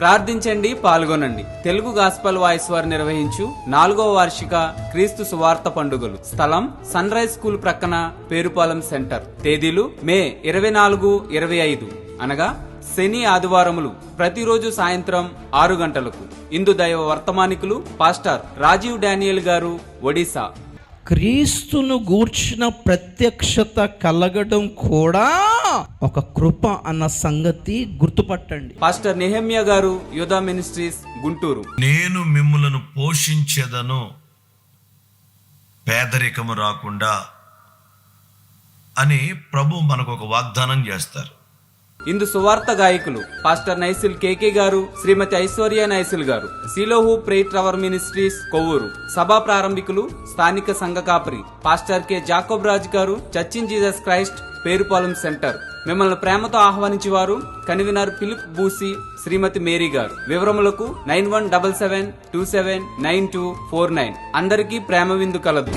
ప్రార్థించండి పాల్గొనండి. Telugu gospel voice వారు నిర్వహించు నాలుగో వార్షిక క్రీస్తు సువార్త పండుగలు. స్థలం సన్ రైజ్ స్కూల్ ప్రక్కన పేరుపాలెం సెంటర్. తేదీలు మే ఇరవై నాలుగు ఇరవై ఐదు. అనగా శని ఆదివారములు ప్రతిరోజు సాయంత్రం ఆరు గంటలకు. ఇందు దైవ వర్తమానికులు పాస్టర్ రాజీవ్ డానియల్ గారు ఒడిశా. క్రీస్తును గూర్చిన ప్రత్యక్షత కలగడం కూడా ఒక కృప అన్న సంగతి గుర్తుపట్టండి. పాస్టర్ నెహమ్య గారు యోధా మినిస్ట్రీస్ గుంటూరు. నేను మిమ్ములను పోషించేదను పేదరికము రాకుండా అని ప్రభు మనకు ఒక వాగ్దానం చేస్తారు. ఇందు సువార్త గాయకులు పాస్టర్ నైసిల్ కేకే గారు శ్రీమతి ఐశ్వర్య నైసిల్ గారు సిలోహు ప్రే ట్రవర్ మినిస్ట్రీస్ కొవ్వూరు సభా ప్రారంభికులు స్థానిక సంఘ కాపరి పాస్టర్ కె జాకోబ్ రాజ్ గారు చర్చిన్ జీసస్ క్రైస్ట్ పేరుపాలెం సెంటర్. మిమ్మల్ని ప్రేమతో ఆహ్వానించేవారు convener Philip Boosi Shrimati Mary గారు. వివరములకు nine one double seven two seven nine two four nine. అందరికీ ప్రేమ విందు కలదు.